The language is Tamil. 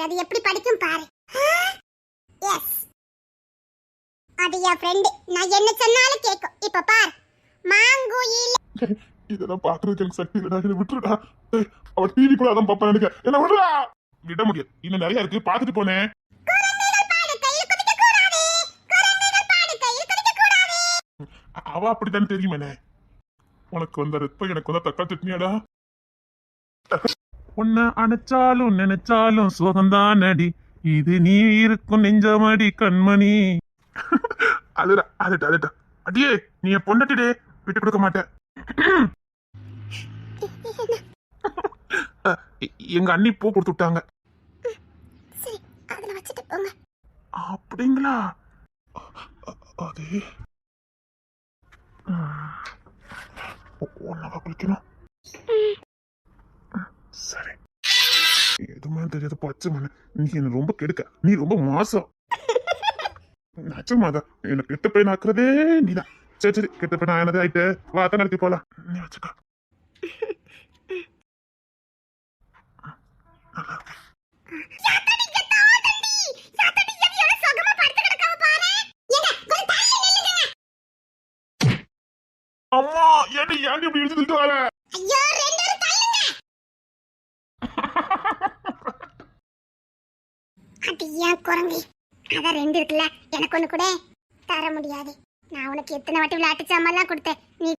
பாரு அது எப்படி படிக்கும் பாரு. எஸ் அது என் ஃப்ரெண்டு நான் என்ன சொன்னாலும் கேட்கும் இப்ப பார். மாங்குயில். இதெல்லாம் பாக்குறதுக்கு எனக்கு சக்தி இல்லடா. என்ன விட்டுருடா. அவ டிவி கூட அதான் பாப்பா நினைக்க என்ன விடுறா. விட முடியாது. இன்னும் நிறைய இருக்கு. பாத்துட்டு போனேன் அவ அப்படித்தான் தெரியுமேனே? உனக்கு வந்த ரத்தம் எனக்கு வந்த தக்காளி சட்னியாடா. உன்னை அணைச்சாலும் நினைச்சாலும் சுகந்தான் அடி இது நீ இருக்கும் நெஞ்சமடி கண்மணி. அதுடா அதுடா அதுடா. அடியே நீ என் பொண்டாட்டிடே விட்டு கொடுக்க மாட்டேன். எங்க அண்ணி பூ கொடுத்து விட்டாங்க. சரி அதுல வச்சுட்டு போங்க. அப்படிங்களா? அது ஒன்னாவா குளிக்கணும்? சரி. எதுவுமே தெரியாத பச்சை மண்ணு. நீ என்ன ரொம்ப கெடுக்க. நீ ரொம்ப மாசம். நச்சமாதா என்ன கெட்ட பையன் ஆக்குறதே நீதான். சரி சரி. கெட்ட பையன் ஆனதே ஆயிட்டு. வாத்த நடத்தி போலாம். நீ வச்சுக்கோ. நல்லா இருக்கு. அம்மா ஏன்டி ஏன் இப்படி இழுத்துட்டு வர? ஐயோ அது ஏன் குரங்கு? அதான் ரெண்டு இருக்குல்ல எனக்கு ஒன்று கூட. தர முடியாது. நான் உனக்கு எத்தனை வாட்டி விளையாட்டு சாமான்லாம் கொடுத்தேன். நீ